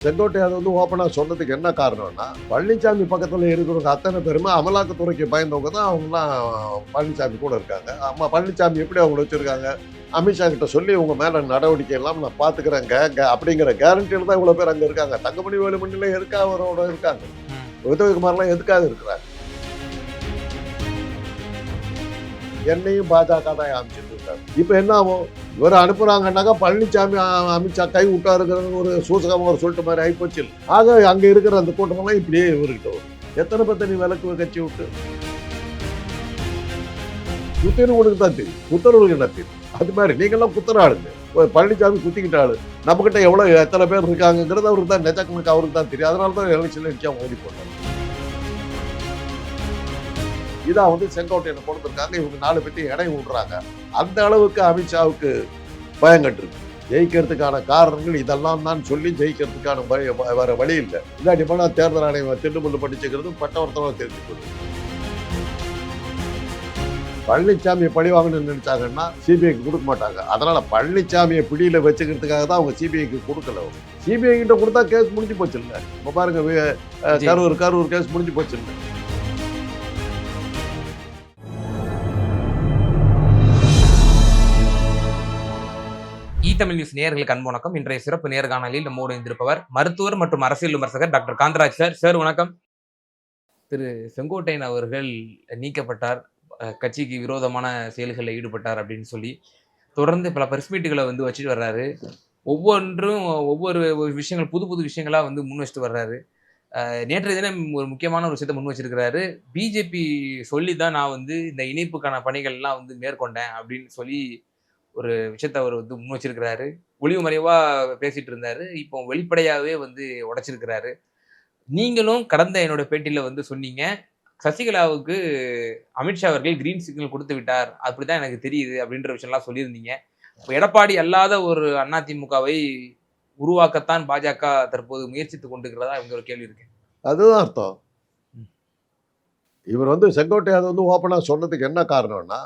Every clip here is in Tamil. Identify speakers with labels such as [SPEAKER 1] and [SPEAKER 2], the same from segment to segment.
[SPEAKER 1] செங்கோட்டை அது வந்து ஓப்பனாக சொன்னதுக்கு என்ன காரணம்னா பழனிசாமி பக்கத்தில் இருக்கிறவங்க அத்தனை பேருமே அமலாக்கத்துறைக்கு பயந்தவங்க தான் அவங்களாம் பழனிசாமி கூட இருக்காங்க. அம்மா பழனிசாமி எப்படி அவங்க வச்சுருக்காங்க? அமித்ஷா கிட்ட சொல்லி உங்க மேல நடவடிக்கை எல்லாம் நான் பாத்துக்கிறேங்க க- அப்படிங்கிற கேரண்டியில் தான் இவ்வளவு பேர் அங்க இருக்காங்க. தங்கமணி வேலுமணில எதுக்காக அவரோட இருக்காங்க? உதயகுமார்லாம் எதுக்காக இருக்கிறாங்க என்னையும் பாஜக தான் அமைச்சிட்டு இப்போ என்ன ஆகும்? இவர் அனுப்புறாங்கன்னாக்கா பழனிசாமி அமித்ஷா கை விட்டாருங்கிறது ஒரு சூசகம் ஒரு சொல்லிட்டு மாதிரி ஆகிப்போச்சு ஆக அங்கே இருக்கிற அந்த கூட்டமெல்லாம் இப்படியே இவர்கிட்ட வரும். எத்தனை பத்த நீ விளக்கு கட்சி விட்டு? குத்தின்னு உனக்கு தான் தெரியும். குத்துறவங்களுக்கு என்ன தெரியும்? அது மாதிரி நீங்களாம் குத்துற ஆளுங்க. பழனிசாமி குத்திக்கிட்ட ஆளு. நம்மக்கிட்ட எவ்வளோ எத்தனை பேர் இருக்காங்கிறது அவருக்கு தான் நெஜக்கணக்கு அவருக்கு தான் தெரியும். அதனால தான் எலெக்ஷன்ல நிச்சயம் ஓடி போட்டாங்க இதான் வந்து செங்கோட்டையனை கொடுத்துருக்காங்க இவங்க நாலு பேர்த்தையும் இடையை விடுறாங்க. அந்த அளவுக்கு அமித்ஷாவுக்கு பயம் கட்டிருக்கு ஜெயிக்கிறதுக்கான காரணங்கள் இதெல்லாம் தான் சொல்லி ஜெயிக்கிறதுக்கான வ- வேற வழி இல்லை. இல்லாட்டி போனா தேர்தல் ஆணையம் திண்டுமுள்ளு படிச்சுக்கிறது பட்டவர்த்தமாக தெரிஞ்சுக்கணும். பழனிசாமியை பழி வாங்கணும்னு நினைச்சாங்கன்னா சிபிஐக்கு கொடுக்க மாட்டாங்க. அதனால பழனிசாமியை பிடியில வச்சுக்கிறதுக்காக தான் அவங்க சிபிஐக்கு கொடுக்கல. சிபிஐ கிட்ட கொடுத்தா கேஸ் முடிஞ்சு போச்சு இல்ல? இப்ப பாருங்க. கரூர் கரூர் கேஸ் முடிஞ்சு போச்சு இல்ல?
[SPEAKER 2] தமிழ் நியூஸ் நேர்களுக்கு அன்பு வணக்கம். இன்றைய சிறப்பு நேர்காணலில் நம்மோடு இருந்திருப்பவர் மருத்துவர் மற்றும் அரசியல் விமர்சகர் டாக்டர் காந்தராஜ் சார். சார் வணக்கம். திரு செங்கோட்டையன் அவர்கள் நீக்கப்பட்டார். கட்சிக்கு விரோதமான செயல்களில் ஈடுபட்டார் அப்படின்னு சொல்லி. தொடர்ந்து பல பிரஸ் மீட்டுகளை வந்து வச்சுட்டு வர்றாரு. ஒவ்வொன்றும் ஒவ்வொரு விஷயங்கள் புது புது விஷயங்களா வந்து முன் வச்சுட்டு வர்றாரு. நேற்று நேற்றைய தினம் ஒரு முக்கியமான ஒரு விஷயத்தை முன் வச்சிருக்கிறாரு. பிஜேபி சொல்லி தான் நான் வந்து இந்த இணைப்புக்கான பணிகள்லாம் வந்து மேற்கொண்டேன் அப்படின்னு சொல்லி ஒரு விஷயத்த அவர் வந்து முன் வச்சிருக்கிறாரு. ஒளிவு மறைவா பேசிட்டு இருந்தாரு இப்போ வெளிப்படையாவே வந்து உடைச்சிருக்கிறாரு. நீங்களும் கடந்த என்னோட பேட்டியில வந்து சொன்னீங்க சசிகலாவுக்கு அமித்ஷா அவர்கள் கிரீன் சிக்னல் கொடுத்து விட்டார். அப்படிதான் எனக்கு தெரியுது அப்படின்ற விஷயம்லாம் சொல்லியிருந்தீங்க. இப்போ எடப்பாடி அல்லாத ஒரு அதிமுகவை உருவாக்கத்தான் பாஜக தற்போது முயற்சித்து கொண்டிருக்கிறதா இவங்க ஒரு கேள்வி இருக்கு.
[SPEAKER 1] அதுதான் அர்த்தம். இவர் வந்து செங்கோட்டை அதை வந்து ஓப்பனா சொன்னதுக்கு என்ன காரணம்னா.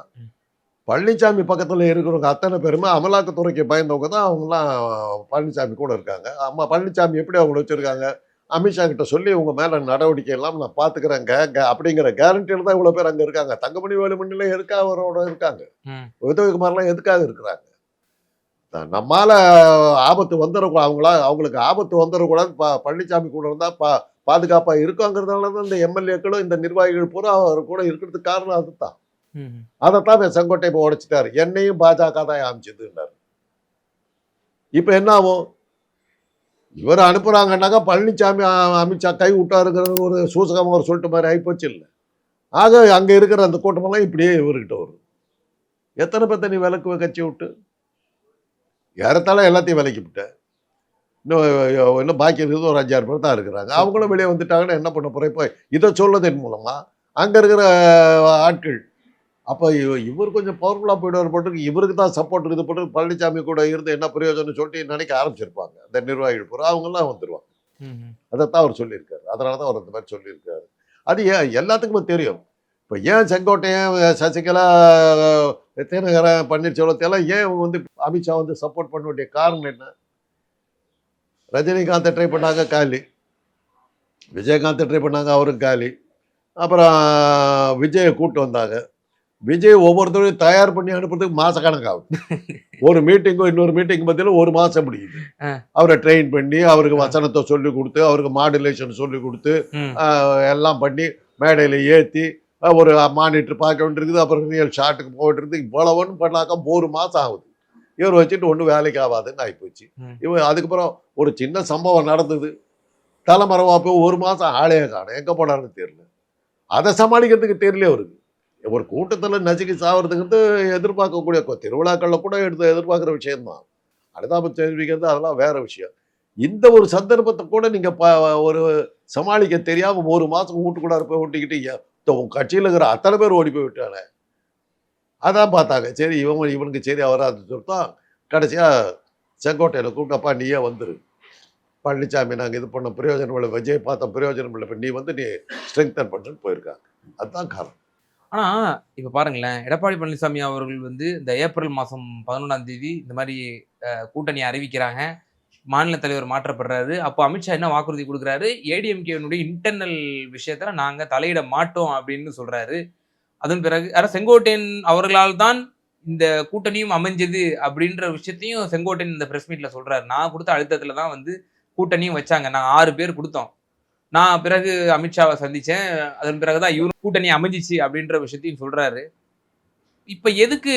[SPEAKER 1] பழனிசாமி பக்கத்துல இருக்கிறவங்க அத்தனை பேருமே அமலாக்கத்துறைக்கு பயந்தவங்க தான் அவங்கலாம் பழனிசாமி கூட இருக்காங்க. அம்மா பழனிசாமி எப்படி அவங்க வச்சிருக்காங்க? அமித்ஷா கிட்ட சொல்லி உங்க மேல நடவடிக்கை எல்லாம் நான் பாத்துக்கிறேங்க க- அப்படிங்கிற கேரண்டியில் தான் இவ்வளவு பேர் அங்க இருக்காங்க. தங்கமணி வேலுமணில எதுக்காக அவரோட இருக்காங்க?
[SPEAKER 2] ம்.
[SPEAKER 1] உதயகுமார்லாம் எதுக்காக இருக்கிறாங்க? நம்மால ஆபத்து வந்துடக்கூடாது அவங்களா அவங்களுக்கு ஆபத்து வந்துடக்கூடாது ப- பழனிசாமி கூட இருந்தா பா பாதுகாப்பா இருக்குங்கிறதுனால தான் இந்த எம்எல்ஏக்களும் இந்த நிர்வாகிகள் பூரா அவர் கூட இருக்கிறதுக்கு காரணம் அதுதான். அதைத்தான் செங்கோட்டை இப்போ உடைச்சிட்டாரு. என்னையும் பாஜக தான் அமைச்சதுன்னாரு இப்போ என்ன ஆகும்? இவர் அனுப்புகிறாங்கன்னாக்கா பழனிசாமி அமித்ஷா கை விட்டாருங்கிறது ஒரு சூசகமாக ஒரு சொல்லிட்டு மாதிரி ஆகிப்போச்சு இல்லை. ஆக அங்க இருக்கிற அந்த கூட்டமெல்லாம் இப்படியே இவர்கிட்ட வரும். எத்தனை பேர்த்த நீ விளக்கு கட்சி விட்டு? ஏறத்தால எல்லாத்தையும் விலக்கி விட்ட. இன்னும் இன்னும் பாக்கி இருக்கிறது ஒரு அஞ்சாறு பேர் தான் இருக்கிறாங்க. அவங்களும் வெளியே வந்துட்டாங்கன்னா என்ன பண்ண போகிறேன் இப்போ இதை சொல்லதன் மூலமா அங்க இருக்கிற ஆட்கள் அப்போ இவர் கொஞ்சம் பவர்ஃபுல்லாக போயிடுவார் போட்டு இவருக்கு தான் சப்போர்ட் இது போட்டு பழனிசாமி கூட இருந்து என்ன பிரயோஜனம் சொல்லிட்டு நினைக்க ஆரம்பிச்சிருப்பாங்க. அந்த நிர்வாகிகள் பூரா அவங்கெல்லாம் வந்துருவாங்க. அதைத்தான் அவர் சொல்லியிருக்காரு. அதனால தான் அவர் அந்த மாதிரி சொல்லியிருக்காரு. அது ஏன் எல்லாத்துக்குமே தெரியும். இப்போ ஏன் செங்கோட்டையன் சசிகலா தேனகரன் பன்னீர்செல்வத்தை எல்லாம் ஏன் வந்து அமித்ஷா வந்து சப்போர்ட் பண்ண வேண்டிய காரணம் என்ன? ரஜினிகாந்தை ட்ரை பண்ணாங்க காலி. விஜயகாந்தை ட்ரை பண்ணாங்க அவரும் காலி. அப்புறம் விஜயை கூட்டு வந்தாங்க. விஜய் ஒவ்வொருத்தரையும் தயார் பண்ணி அனுப்புறதுக்கு மாசக்கணக்காகும் ஒரு மீட்டிங்கும் இன்னொரு மீட்டிங் மத்தியில் ஒரு மாசம் முடியுது. அவரை ட்ரெயின் பண்ணி அவருக்கு வசனத்தை சொல்லி கொடுத்து அவருக்கு மாடுலேஷன் சொல்லி கொடுத்து எல்லாம் பண்ணி மேடையில் ஏற்றி ஒரு மானிட்டர் பார்க்க வேண்டியிருக்குது அப்புறம் ரியல் ஷாட்டுக்கு போயிட்டு இருந்து இவ்வளவுன்னு பண்ணாக்கா ஒரு மாதம் ஆகுது. இவர் வச்சுட்டு ஒன்றும் வேலைக்கு ஆகாதுன்னு ஆகிப்போச்சு. இவன் அதுக்கப்புறம் ஒரு சின்ன சம்பவம் நடந்தது. தலைமறைவா போய் ஒரு மாதம் ஆளே காணும். எங்கே போனாருன்னு தெரியல. அதை சமாளிக்கிறதுக்கு தெரியல அவருக்கு. ஒரு கூட்டத்தில் நசுக்கி சாவறதுங்கிறது எதிர்பார்க்கக்கூடிய திருவிழாக்களில் கூட எடுத்து எதிர்பார்க்குற விஷயம்தான். அனுதாபம் தெரிவிக்கிறது அதெல்லாம் வேற விஷயம். இந்த ஒரு சந்தர்ப்பத்தை கூட நீங்கள் ப- ஒரு சமாளிக்க தெரியாமல் ஒரு மாதம் வீட்டுக்குள்ளார போய் ஓட்டிக்கிட்டு உன் கட்சியில் இருக்கிற அத்தனை பேர் ஓடி போய் விட்டானே அதான் பார்த்தாங்க. சரி இவன் இவனுக்கு சரி வராதுன்னு சொல்லித்தான் கடைசியாக செங்கோட்டையில் கூப்பிட்டப்பா நீயே வந்துரு. பழனிசாமி நாங்கள் இது பண்ண பிரயோஜனம் இல்லை. விஜய் பார்த்த பிரயோஜனம் இல்லை. நீ வந்து நீ ஸ்ட்ரெங்தன் பண்ணுன்னு போயிருக்காங்க. அதுதான் காரணம்.
[SPEAKER 2] ஆனால் இப்போ பாருங்களேன். எடப்பாடி பழனிசாமி அவர்கள் வந்து இந்த ஏப்ரல் மாதம் பதினொன்றாம் தேதி இந்த மாதிரி கூட்டணி அறிவிக்கிறாங்க. மாநில தலைவர் மாற்றப்படுறாரு. அப்போ அமித்ஷா என்ன வாக்குறுதி கொடுக்குறாரு? ஏடிஎம்கேனுடைய இன்டர்னல் விஷயத்தில் நாங்கள் தலையிட மாட்டோம் அப்படின்னு சொல்கிறாரு அதன் பிறகு அட செங்கோட்டையன் அவர்களால் தான் இந்த கூட்டணியும் அமைஞ்சது அப்படின்ற விஷயத்தையும் செங்கோட்டையன் இந்த ப்ரெஸ் மீட்டில் சொல்கிறாரு நான் கொடுத்த அழுத்தத்தில் தான் வந்து கூட்டணியும் வச்சாங்க. நாங்கள் ஆறு பேர் கொடுத்தோம். நான் பிறகு அமித்ஷாவை சந்திச்சேன். அதன் பிறகுதான் இவரு கூட்டணி அமைஞ்சிச்சு அப்படின்ற விஷயத்தையும் சொல்றாரு. இப்ப எதுக்கு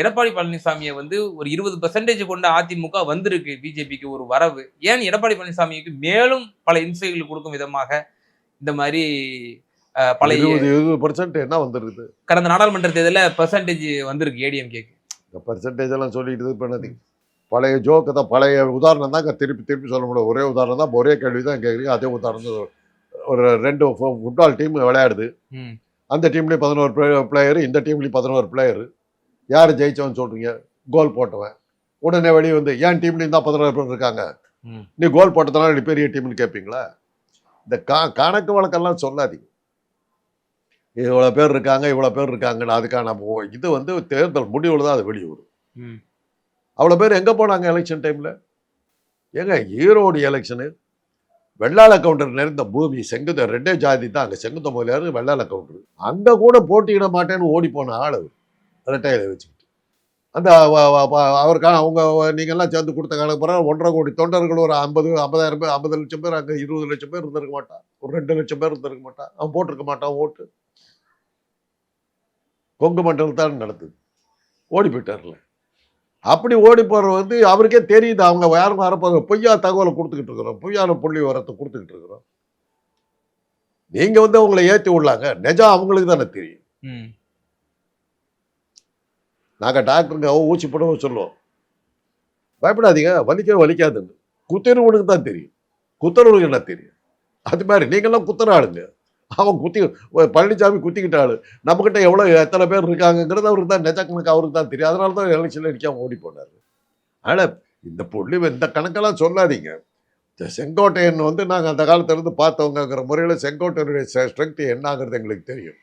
[SPEAKER 2] எடப்பாடி பழனிசாமியை வந்து ஒரு இருபது பெர்சன்டேஜ் கொண்ட அதிமுக வந்திருக்கு பிஜேபிக்கு ஒரு வரவு? ஏன் எடப்பாடி பழனிசாமிக்கு மேலும் பல இன்சைகள் கொடுக்கும் விதமாக இந்த மாதிரி பல
[SPEAKER 1] இருபது பர்சன்ட் என்ன வந்துருக்குது
[SPEAKER 2] கடந்த நாடாளுமன்ற தேர்தலில் பெர்சன்டேஜ் வந்திருக்கு ஏடிஎம்கேக்கு
[SPEAKER 1] பர்சன்டேஜ் எல்லாம் சொல்லிட்டு இது பண்ணாதீங்க. பழைய ஜோக்கு தான் பழைய உதாரணம் தான் திருப்பி திருப்பி சொல்ல முடியும் ஒரே உதாரணம் தான் ஒரே கேள்வி தான் கேட்குறீங்க அதே உதாரணம். ஒரு ரெண்டு ஃபுட்பால் டீம் விளையாடுது. அந்த டீம்லேயும் பதினோரு பிளேயர் இந்த டீம்லேயும் பதினோரு பிளேயர் யார் ஜெயிச்சவன் சொல்கிறீங்க கோல் போட்டவன். உடனே வெளியே வந்து ஏன் டீம்லேயும் தான் பதினோரு பேர் இருக்காங்க. நீ கோல் போட்டதுனால நீ பெரிய டீம்னு கேட்பீங்களா இந்த கா கணக்கு வழக்கெல்லாம் சொல்லாதீங்க. இவ்வளோ பேர் இருக்காங்க இவ்வளோ பேர் இருக்காங்கன்னு அதுக்கான இது வந்து தேர்தல் முடிவில் தான் அது வெளியே வரும். அவ்வளோ பேர் எங்கே போனாங்க எலெக்ஷன் டைமில் ஏங்க ஈரோடு எலெக்ஷனு வெள்ளாள கவுண்டர் நிறைந்த பூமி செங்குத்த ரெண்டே ஜாதி தான். அங்கே செங்குத்த முதலியார் வெள்ளாள கவுண்டர் அங்கே கூட போட்டியிட மாட்டேன்னு ஓடி போன ஆள் அவர். ரெட்டையில வச்சுக்கிட்டு. அந்த அவருக்கான அவங்க நீங்கள்லாம் சேர்ந்து கொடுத்த கணக்கு பிறகு ஒன்றரை கோடி தொண்டர்கள் ஒரு ஐம்பது ஐம்பதாயிரம் பேர் ஐம்பது லட்சம் பேர் அங்கே இருபது லட்சம் பேர் இருந்திருக்க மாட்டான். ஒரு ரெண்டு லட்சம் பேர் இருந்திருக்க மாட்டான். அவன் போட்டிருக்க மாட்டான் ஓட்டு. கொங்கு மண்டலம் தான் ஓடி போயிட்டார்ல. அப்படி ஓடி போகிற வந்து அவருக்கே தெரியுது. அவங்க யாரும் வரப்போகிற பொய்யா தகவலை கொடுத்துக்கிட்டு இருக்கிறோம். பொய்யான புள்ளி வரத்தை கொடுத்துக்கிட்டு இருக்கிறோம். நீங்கள் வந்து அவங்கள ஏற்றி விடலாங்க. நிஜம் அவங்களுக்கு தானே தெரியும்.
[SPEAKER 2] ம்.
[SPEAKER 1] நாங்கள் டாக்டருங்க ஊசி போடவும் சொல்லுவோம். பயப்படாதீங்க. வலிக்க வலிக்காதுன்னு. குத்துறவனுக்கு தான் தெரியும். குத்துறவனுக்கு என்ன தெரியும்? அது மாதிரி நீங்களாம் குத்துற ஆளுங்க. அவன் குத்தி பழனிசாமி குத்திக்கிட்ட ஆளு நம்மக்கிட்ட எவ்வளோ எத்தனை பேர் இருக்காங்கங்கிறது அவருக்கு தான் நெஜ கணக்கு அவருக்கு தான் தெரியும். அதனால தான் எலெக்ஷனில் நிற்காம ஓடி போனார். அதனால் இந்த புள்ளி இந்த கணக்கெல்லாம் சொல்லாதீங்க. இந்த செங்கோட்டையன் வந்து நாங்கள் அந்த காலத்துல இருந்து பார்த்தவங்கங்கிற முறையில் செங்கோட்டையனுடைய ஸ்ட்ரென்த் என்னங்கிறது எங்களுக்கு தெரியும்.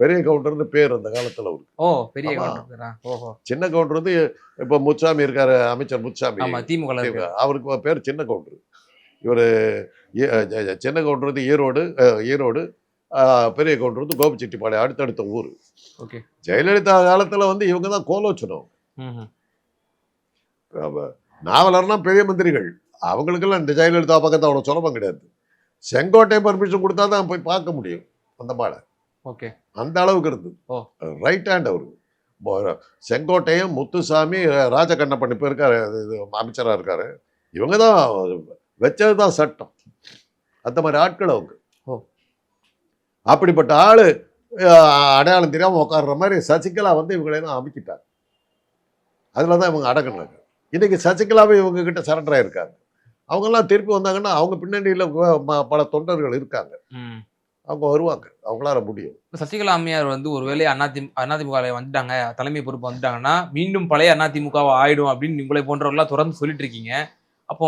[SPEAKER 1] பெரிய கவுண்டர்னு பேர் அந்த காலத்தில் அவருக்கு.
[SPEAKER 2] ஓ பெரிய
[SPEAKER 1] சின்ன கவுண்டர் வந்து இப்போ முச்சாமி இருக்காரு அமைச்சர் முச்சாமி அவருக்கு பேர் சின்ன கவுண்டர் இவர் சின்ன கவுண்டர் வந்து ஈரோடு ஈரோடு பெரிய கவுண்டர் வந்து கோபிச்செட்டிப்பாளையம் அடுத்தடுத்த ஊர்.
[SPEAKER 2] ஓகே.
[SPEAKER 1] ஜெயலலிதா காலத்தில் வந்து இவங்க தான் கோலோச்சனம். நாவலர்னா பெரிய மந்திரிகள். அவங்களுக்கெல்லாம் இந்த ஜெயலலிதா பக்கத்து அவ்வளோ சுலபம் கிடையாது. செங்கோட்டை பர்மிஷன் கொடுத்தா தான் போய் பார்க்க முடியும் அந்த மாலை
[SPEAKER 2] ஓகே.
[SPEAKER 1] அந்த அளவுக்கு இருந்தது. ரைட் ஹேண்ட் அவரு. செங்கோட்டையும் முத்துசாமி ராஜகண்ணப்பன் இப்போ இருக்காரு அமைச்சராக இருக்காரு. இவங்க தான் வச்சது தான் சட்டம். அந்த மாதிரி ஆட்கள் அவங்க.
[SPEAKER 2] ஓ.
[SPEAKER 1] அப்படிப்பட்ட ஆளு அடையாளம் தெரியாமல் உட்கார்ற மாதிரி சசிகலா வந்து இவங்களெல்லாம் அமைக்கிட்டாங்க. அதில் தான் இவங்க அடங்கினாங்க. இன்னைக்கு சசிகலாவே இவங்க கிட்ட சரண்டர் ஆயிருக்காங்க. அவங்கெல்லாம் திருப்பி வந்தாங்கன்னா அவங்க பின்னணியில் பல தொண்டர்கள் இருக்காங்க.
[SPEAKER 2] ம்.
[SPEAKER 1] அவங்க வருவாங்க. அவங்களால முடியும்.
[SPEAKER 2] சசிகலா அம்மையார் வந்து ஒருவேளை அதிமுக அதிமுக வந்துட்டாங்க தலைமை பொறுப்பு வந்துட்டாங்கன்னா மீண்டும் பழைய அதிமுகவா ஆயிடும் அப்படின்னு உங்களை போன்றவர்களாம் தொடர்ந்து சொல்லிட்டு இருக்கீங்க. அப்போ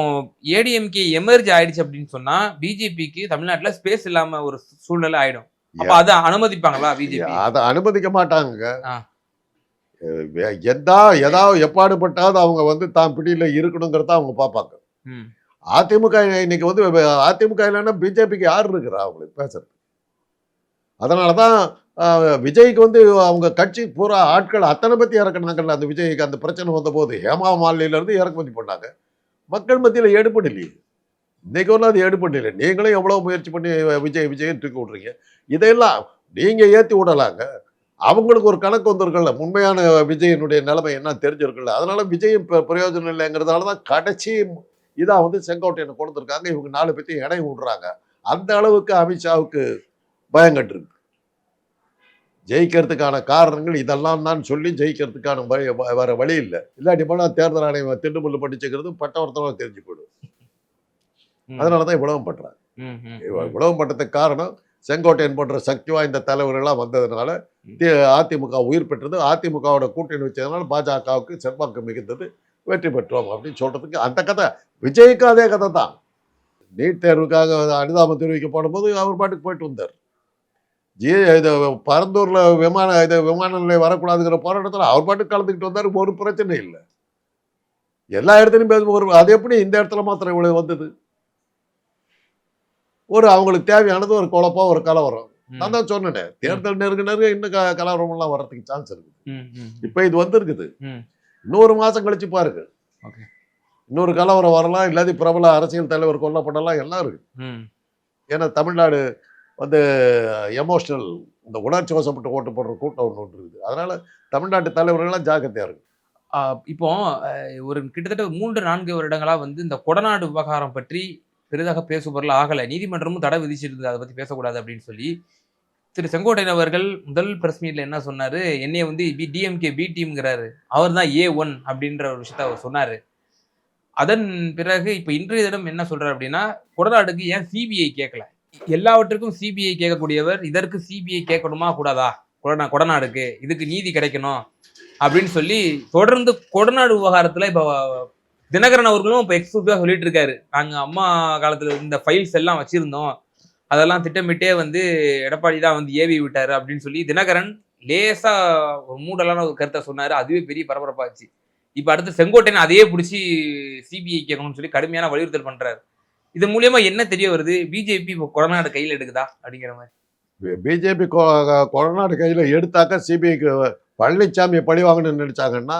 [SPEAKER 2] ஏடிஎம்கே எமர்ஜ் ஆயிடுச்சு அப்படின்னு சொன்னா பிஜேபிக்கு தமிழ்நாட்டுல ஸ்பேஸ் இல்லாம ஒரு சூழ்நிலை ஆயிடும். அப்ப அதை அனுமதிப்பாங்களா பிஜேபி
[SPEAKER 1] அதை அனுமதிக்க மாட்டாங்க எதா ஏதாவது எப்பாடுபட்டாவது அவங்க வந்து தான் பிடியில இருக்கணுங்கிறத அவங்க பார்ப்பாங்க. அதிமுக இன்னைக்கு வந்து அதிமுக இல்லைன்னா பிஜேபிக்கு யார் இருக்கிறா அவங்களுக்கு பேசுறது அதனால தான் விஜய்க்கு வந்து அவங்க கட்சி பூரா ஆட்கள் அத்தனை பற்றி இறக்குனாங்கல்ல அந்த விஜய்க்கு அந்த பிரச்சனை வந்தபோது. ஹேமா மாலினில இருந்து இறக்குமதி பண்ணாங்க. மக்கள் மத்தியில் எடுபட்டு இல்லையே. இன்னைக்கு ஒன்றும் அது எடுபட்டு இல்லை நீங்களும் எவ்வளோ முயற்சி பண்ணி விஜய் விஜய் தூக்கி விட்றீங்க? இதையெல்லாம் நீங்கள் ஏற்றி விடலாங்க. அவங்களுக்கு ஒரு கணக்கு வந்திருக்குல்ல உண்மையான விஜயனுடைய நிலைமை என்ன தெரிஞ்சிருக்குல்ல. அதனால விஜயம் பிரயோஜனம் இல்லைங்கிறதால தான் கடைசி இதாக வந்து செங்கோட்டையனை கொடுத்துருக்காங்க. இவங்க நாலு பேர்த்தையும் இடையை விடுறாங்க அந்த அளவுக்கு அமித்ஷாவுக்கு பயங்கட்டிருக்கு ஜெயிக்கிறதுக்கான காரணங்கள் இதெல்லாம் தான் சொல்லி ஜெயிக்கிறதுக்கான வழி வேற வழி இல்லை. இல்லாட்டி போனால் தேர்தல் ஆணையம் திண்டுமுள்ளு படிச்சுக்கிறது பட்டவர்த்தனம் தெரிஞ்சு போயிடும். அதனால தான் இவ்வளவும் பண்ணுறாங்க
[SPEAKER 2] ம், ம்,
[SPEAKER 1] இவ-
[SPEAKER 2] ம்.
[SPEAKER 1] இவ்வளவும் பண்றதுக்கு காரணம் செங்கோட்டையன் போன்ற சக்தி வாய்ந்த தலைவர்கள்லாம் வந்ததுனால தி- அதிமுக உயிர் பெற்றது. அதிமுகவோட கூட்டணி வச்சதுனால பாஜகவுக்கு செல்வாக்கு மிகுந்தது. வெற்றி பெற்றோம் அப்படின்னு சொல்றதுக்கு அந்த கதை விஜய்க்கு அதே கதை தான் நீட் தேர்வுக்காக அனுதாபம் தெரிவிக்க போடும்போது அவர் பாட்டுக்கு போயிட்டு வந்தார். ஜி இது பரந்தூர்ல விமான இது விமான நிலையம் வரக்கூடாதுங்கிற போராட்டத்தில் அவர் பாட்டுக்கு கலந்துக்கிட்டு வந்தார் ஒரு பிரச்சனை இல்லை. எல்லா இடத்துலையும் பேசும் ஒரு அது எப்படி இந்த இடத்துல மாத்திரம் இவ்வளவு வந்தது? ஒரு அவங்களுக்கு தேவையானது ஒரு குழப்பம் ஒரு கலவரம். நான் தான் சொன்னேனே தேர்தல் நெருங்க நெருங்க இன்னும் கலவரம் எல்லாம் வர்றதுக்கு சான்ஸ் இருக்கு
[SPEAKER 2] ம், ம்,
[SPEAKER 1] இப்ப இது வந்திருக்குது. இன்னொரு மாசம் கழிச்சு பாருங்க. இன்னொரு கலவரம் வரலாம் இல்லாத பிரபல அரசியல் தலைவர் கொல்லப்படலாம் எல்லாம் இருக்கு. ஏன்னா தமிழ்நாடு வந்து எமோஷனல் இந்த உணர்ச்சி வசப்பட்டு ஓட்டு போடுற கூட்டம் ஒன்று ஒன்று இருக்குது. அதனால் தமிழ்நாட்டு தலைவர்கள்லாம் ஜாக்கிரதையாக இருக்கு
[SPEAKER 2] இப்போ ஒரு கிட்டத்தட்ட மூன்று நான்கு வருடங்களாக வந்து இந்த கொடநாடு விவகாரம் பற்றி பெரிதாக பேசுபொருள் ஆகலை. நீதிமன்றமும் தடை விதிச்சிருந்தது. அதை பற்றி பேசக்கூடாது அப்படின்னு சொல்லி திரு. செங்கோட்டையன் அவர்கள் முதல் பிரஸ் மீட்ல என்ன சொன்னார்? என்னைய வந்து பி டிஎம்கே பி டீம்ங்கிறாரு அவர் தான் ஏ ஒன் அப்படின்ற ஒரு விஷயத்த அவர் சொன்னார். அதன் பிறகு இப்போ இன்றைய தினம் என்ன சொல்கிறார் அப்படின்னா கொடநாடுக்கு ஏன் சிபிஐ கேட்கல? எல்லாவற்றுக்கும் சிபிஐ கேட்கக்கூடியவர் இதற்கு சிபிஐ கேட்கணுமா? கூடாதா? கொடநா கொடநாடுக்கு. இதுக்கு நீதி கிடைக்கணும். அப்படின்னு சொல்லி தொடர்ந்து கொடநாடு விவகாரத்துல இப்ப தினகரன் அவர்களும் இப்போ எக்ஸ்க்ளூசிவாக சொல்லிட்டு இருக்காரு நாங்க அம்மா காலத்துல இந்த ஃபைல்ஸ் எல்லாம் வச்சிருந்தோம். அதெல்லாம் திட்டமிட்டே வந்து எடப்பாடி தான் வந்து ஏவி விட்டாரு அப்படின்னு சொல்லி தினகரன் லேசா ஒரு மூடலான ஒரு கருத்தை சொன்னாரு. அதுவே பெரிய பரபரப்பாச்சு. இப்ப அடுத்து செங்கோட்டையன் அதையே பிடிச்சி சிபிஐ கேட்கணும்னு சொல்லி கடுமையான வலியுறுத்தல் பண்றாரு. இது மூலியமா என்ன தெரிய வருது? பிஜேபி இப்போ கொடநாடு கையில் எடுக்குதா? அப்படிங்கிற மாதிரி.
[SPEAKER 1] பிஜேபி கொடநாடு கையில் எடுத்தாக்க சிபிஐக்கு பழனிசாமியை பழி வாங்கணும்னு நினைச்சாங்கன்னா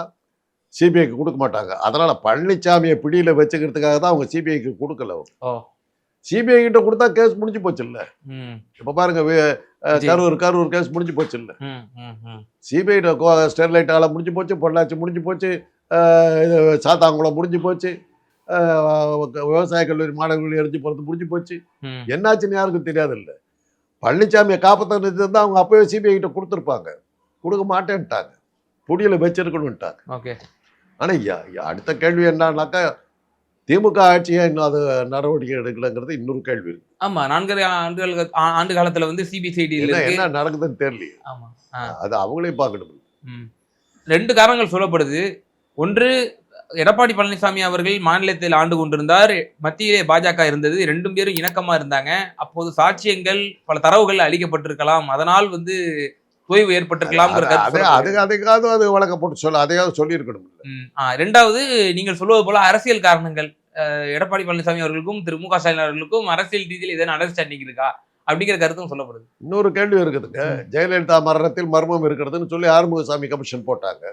[SPEAKER 1] சிபிஐக்கு கொடுக்க மாட்டாங்க. அதனால பழனிசாமியை பிடியில வச்சுக்கிறதுக்காக தான் அவங்க சிபிஐக்கு கொடுக்கல. சிபிஐ கிட்ட கொடுத்தா கேஸ் முடிஞ்சு போச்சு இல்ல. இப்ப பாருங்க. கரூர் கரூர் கேஸ் முடிஞ்சு போச்சு இல்ல. சிபிஐ ஸ்டெர்லைட் ஆலை முடிஞ்சு போச்சு பொள்ளாச்சி முடிஞ்சு போச்சு இது சாத்தாங்குளம் முடிஞ்சு போச்சு. விவசாய கல்லூரி மாணவர்கள் எரிஞ்சு போகிறது முடிஞ்சு போச்சு. என்னாச்சுன்னு யாருக்கும் தெரியாது இல்லை பழனிசாமியை காப்பாற்றினது தான் அவங்க அப்பவே சிபிஐ கிட்ட கொடுத்துருப்பாங்க. கொடுக்க மாட்டேன்ட்டாங்க. புடியில வச்சிருக்கணும்ட்டாங்க.
[SPEAKER 2] ஓகே.
[SPEAKER 1] ஆனா யா- யா- அடுத்த கேள்வி என்னன்னாக்கா திமுக ஆட்சியே இன்னும் அது நடவடிக்கை எடுக்கலங்கிறது இன்னொரு கேள்வி இருக்கு.
[SPEAKER 2] ஆமா நான்கரை ஆண்டுகள் ஆண்டு காலத்துல வந்து சிபிசிஐடி
[SPEAKER 1] என்ன நடக்குதுன்னு தெரியலையே.
[SPEAKER 2] ஆமா
[SPEAKER 1] அது அவங்களே பார்க்கணும்.
[SPEAKER 2] ரெண்டு காரணங்கள் சொல்லப்படுது. ஒன்று எடப்பாடி பழனிசாமி அவர்கள் மாநிலத்தில் ஆண்டு கொண்டிருந்தார். மத்தியிலே பாஜக இருந்தது. ரெண்டும் பேரும் இணக்கமா இருந்தாங்க. அப்போது சாட்சியங்கள் பல தரவுகள் அளிக்கப்பட்டிருக்கலாம். அதனால் வந்து தொய்வு ஏற்பட்டிருக்கலாம்ங்கிற
[SPEAKER 1] அது-
[SPEAKER 2] கருத்து
[SPEAKER 1] அது அது வழக்கப்பட்டு சொல்ல அதையாவது சொல்லியிருக்கணும்.
[SPEAKER 2] ரெண்டாவது நீங்கள் சொல்வது போல அரசியல் காரணங்கள். எடப்பாடி பழனிசாமி அவர்களுக்கும் திரு மு க ஸ்டாலின் அவர்களுக்கும் அரசியல் ரீதியில் ஏதாவது அண்டர்ஸ்டாண்டிங் இருக்கா? அப்படிங்கிற கருத்தும் சொல்லப்படுது.
[SPEAKER 1] இன்னொரு கேள்வி இருக்குதுங்க. ஜெயலலிதா மரணத்தில் மர்மம் இருக்கிறதுன்னு சொல்லி ஆறுமுகசாமி கமிஷன் போட்டாங்க.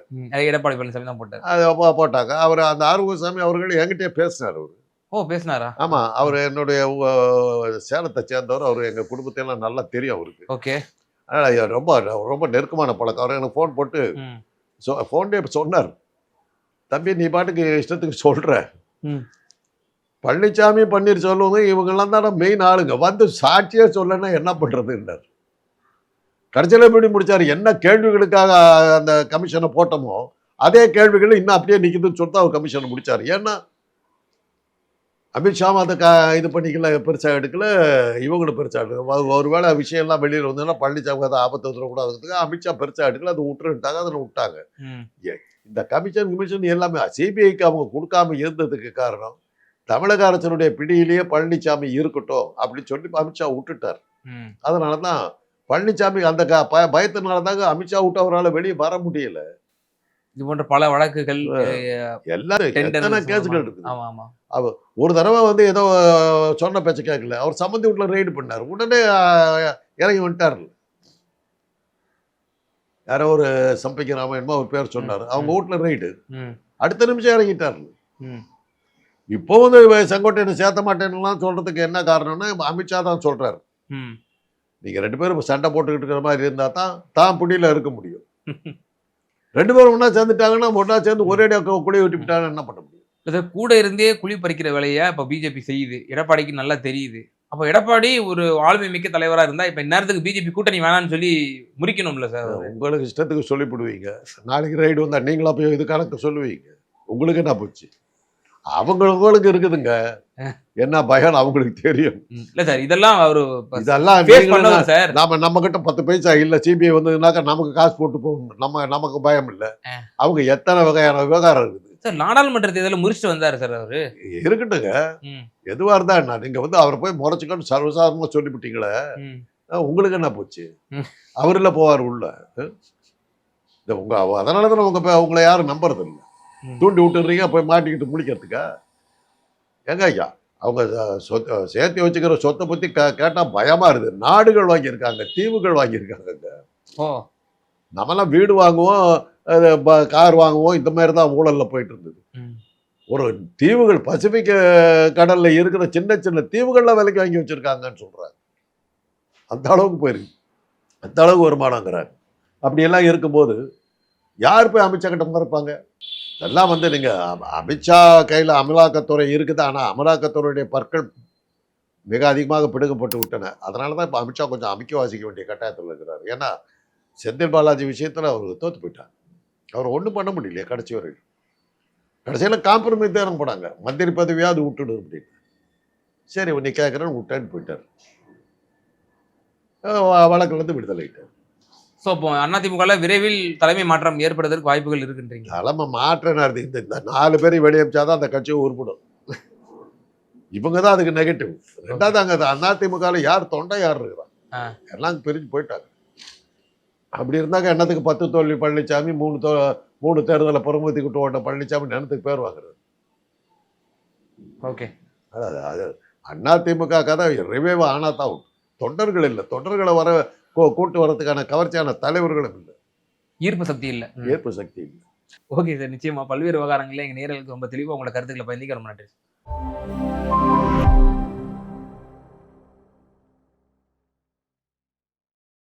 [SPEAKER 2] எடப்பாடி பழனிசாமி தான் போட்டார்.
[SPEAKER 1] அது போட்டாங்க. அவர் அந்த ஆறுமுகசாமி அவர்கள் என்கிட்டயே பேசினார் அவர்.
[SPEAKER 2] ஓ பேசினாரா?
[SPEAKER 1] ஆமா அவர் என்னுடைய சேலத்தை சேர்ந்தவர். அவர் எங்க குடும்பத்தை எல்லாம் நல்லா தெரியும் அவருக்கு.
[SPEAKER 2] ஓகே.
[SPEAKER 1] அதனால ரொம்ப ரொம்ப நெருக்கமான பழக்கம். அவர் எனக்கு ஃபோன் போட்டு சொ ஃபோன்லேயே சொன்னார். தம்பி நீ பாட்டுக்கு இஷ்டத்துக்கு சொல்ற.
[SPEAKER 2] ம்.
[SPEAKER 1] பழனிசாமி பன்னீர்செல்வம் இவங்கெல்லாம் தானே மெயின் ஆளுங்க. வந்து சாட்சியே சொல்லனா என்ன பண்றதுன்றார். கடைசியில் எப்படி முடிச்சார். என்ன கேள்விகளுக்காக அந்த கமிஷனை போட்டோமோ அதே கேள்விகள் இன்னும் அப்படியே நிக்குதுன்னு சொல்லிட்டு அவர் கமிஷனை முடிச்சார். ஏன்னா அமித்ஷாவும் அதை க இது பண்ணிக்கல பெருசாக எடுக்கல இவங்களும் பெருசாக எடுக்கல. ஒரு- ஒருவேளை விஷயம்லாம் வெளியில் வந்ததுன்னா பழனிசாமி அதை ஆபத்து வந்துடக்கூடாதுன்றதுக்கு அமித்ஷா பெருசாக எடுக்கல அதை விட்டுருட்டாங்க அதில் விட்டாங்க. இந்த கமிஷன் கமிஷன் எல்லாமே சிபிஐக்கு அவங்க கொடுக்காம இருந்ததுக்கு காரணம் தமிழக அரசனுடைய பிடியிலேயே பழனிசாமி இருக்கட்டும் அப்படின்னு சொல்லி அமித்ஷா விட்டுட்டார். அதனால தான் பழனிசாமி அந்த க ப பயத்தினால தாங்க அமித்ஷா விட்டு அவரால் வெளியே வர முடியல.
[SPEAKER 2] இது போன்ற பல வழக்குகள்
[SPEAKER 1] எல்லாரும். கேஸுகள்
[SPEAKER 2] ஆமா
[SPEAKER 1] ஒரு தடவை வந்து ஏதோ சொன்ன பேச்ச கேட்கல அவர் சம்மந்தி வீட்டில் ரைடு பண்ணார். உடனே இறங்கி வந்துட்டார். யாரோ ஒரு சம்பிக்க ராமாயணமா ஒரு பேர் சொன்னார். அவங்க. வீட்டில் ரைடு
[SPEAKER 2] ம்.
[SPEAKER 1] அடுத்த நிமிஷம் இறங்கிட்டார்.
[SPEAKER 2] ம்.
[SPEAKER 1] இப்போ வந்து செங்கோட்டையனை சேர்த்த மாட்டேன்னுலாம் சொல்றதுக்கு என்ன காரணம்னா அமித்ஷா தான் சொல்றாரு.
[SPEAKER 2] ம்.
[SPEAKER 1] நீங்க ரெண்டு பேரும் சண்டை போட்டுக்கிட்டு இருக்கிற மாதிரி இருந்தா தான் தான் புடியில இருக்க முடியும். ரெண்டு பேரும் ஒண்ணா சேர்ந்துட்டாங்கன்னா ஒண்ணா சேர்ந்து ஒரே குழி விட்டுவிட்டாங்கன்னா என்ன பண்ண முடியும்?
[SPEAKER 2] இது கூட இருந்தே குழி பறிக்கிற வேலையை இப்ப பிஜேபி செய்யுது. எடப்பாடிக்கு நல்லா தெரியுது. அப்ப எடப்பாடி ஒரு ஆளுமை மிக்க தலைவரா இருந்தா இப்ப இந்நேரத்துக்கு பிஜேபி கூட்டணி வேணாம்னு சொல்லி முறிக்கணும்ல சார்.
[SPEAKER 1] உங்களுக்கு இஷ்டத்துக்கு சொல்லிவிடுவீங்க. நாளைக்கு ரைடு வந்தா நீங்களா போய் இது கணக்கு சொல்லுவீங்க. உங்களுக்கு என்ன போச்சு? அவங்களுக்கு இருக்குதுங்க. என்ன பயம் அவங்களுக்கு தெரியும்.
[SPEAKER 2] இல்ல சார் இதெல்லாம் அவரு
[SPEAKER 1] இதெல்லாம்
[SPEAKER 2] சார்.
[SPEAKER 1] நாம நம்ம கிட்ட பத்து பைசா இல்ல சிபிஐ வந்ததுனாக்கா நமக்கு காசு போட்டு போகணும். நம்ம நமக்கு பயம் இல்ல. அவங்க எத்தனை வகையான விவகாரம் இருக்குது?
[SPEAKER 2] சார் நாடாளுமன்ற தேர்தலில் முறிச்சிட்டு வந்தாரு சார் அவரு.
[SPEAKER 1] இருக்கட்டுங்க. எதுவா இருந்தா என்ன? நீங்க வந்து அவரை போய் முறைச்சிக்கணும் சர்வசாதாரணமா சொல்லிவிட்டீங்களே. உங்களுக்கு என்ன போச்சு?
[SPEAKER 2] ம்.
[SPEAKER 1] அவர்ல போவார் உள்ள? இந்த உங்க அதனால தான் உங்க உங்களை யாரும் நம்புறது இல்லை. தூண்டி விட்டுறீங்க போய் மாட்டிக்கிட்டு முழிக்கிறதுக்கா? எங்க ஐயா அவங்க சொத்து சேர்த்து வச்சுக்கிற சொத்தை பத்தி கே கேட்டா பயமா இருக்குது. நாடுகள் வாங்கியிருக்காங்க தீவுகள் வாங்கியிருக்காங்க
[SPEAKER 2] ஓ.
[SPEAKER 1] நம்மலாம் வீடு வாங்குவோம் கார் வாங்குவோம் இந்த மாதிரி தான் ஊழல்ல போயிட்டு இருந்தது. ஒரு தீவுகள் பசிபிக் கடல்ல இருக்கிற சின்ன சின்ன தீவுகள்ல விலைக்கு வாங்கி வச்சிருக்காங்கன்னு சொல்றாங்க. அந்த அளவுக்கு போயிருக்கு. அந்த அளவுக்கு வருமானங்கிறாங்க. அப்படியெல்லாம் இருக்கும்போது யார் போய் கிட்ட மறுப்பாங்க இதெல்லாம் வந்து நீங்க அமித்ஷா கையில் அமலாக்கத்துறை இருக்குது. ஆனால் அமலாக்கத்துறையுடைய பற்கள் மிக அதிகமாக பிடுங்கப்பட்டு விட்டன. அதனால தான் இப்போ அமித்ஷா கொஞ்சம் அமைக்க வாசிக்க வேண்டிய கட்டாயத்தில் இருக்கிறார். ஏன்னா செந்தில் பாலாஜி விஷயத்தில் அவர் தோற்று போயிட்டார். அவர் ஒன்றும் பண்ண முடியலையே கடைசி வரைக்கும் கடைசியில் காம்ப்ரமைஸ் தான் போனாங்க. மந்திரி பதவியாவது விட்டுடு அப்படின்னு. சரி உன்னை கேட்குறேன்னு விட்டேன்னு போயிட்டார். வழக்கிலேருந்து விடுதலைட்டார்
[SPEAKER 2] சோ இப்போ அதிமுகல விரைவில் தலைமை மாற்றம் ஏற்படுவதற்கு வாய்ப்புகள் இருக்குன்றீங்க.
[SPEAKER 1] தலைமை மாற்றினார் இந்த இந்த நாலு பேரை வெளியமிச்சாதான் அந்த கட்சி உருப்படும். இவங்க தான் அதுக்கு நெகட்டிவ் ரெண்டாவது அங்க அதிமுகவில் யார் தொண்டை யார் இருக்கிறா?
[SPEAKER 2] ஆ.
[SPEAKER 1] எல்லாம் பிரிஞ்சு போயிட்டாங்க. அப்படி இருந்தாங்க என்னத்துக்கு பத்து தோல்வி பழனிசாமி மூணு தோ மூணு தேர்தலை புறமுத்தி விட்டு ஓட்ட பழனிசாமி என்னத்துக்கு பேர் வாங்குறது.
[SPEAKER 2] ஓகே
[SPEAKER 1] அதாவது அது அதிமுக கதை ரிவைவ் ஆனா தான் உண்டு. தொண்டர்கள் இல்லை. தொண்டர்களை வர கூட்டு வரதுக்கான கவர்ச்சியான தலைவர்களும் இல்லை.
[SPEAKER 2] ஈர்ப்பு சக்தி இல்ல.
[SPEAKER 1] ஏற்பு சக்தி இல்லை.
[SPEAKER 2] ஓகே சார் நிச்சயமா பல்வேறு விவகாரங்கள்ல எங்க நேர்களுக்கு ரொம்ப தெளிவா உங்களோட கருத்துக்களை பயந்திக்க ரொம்ப நன்றி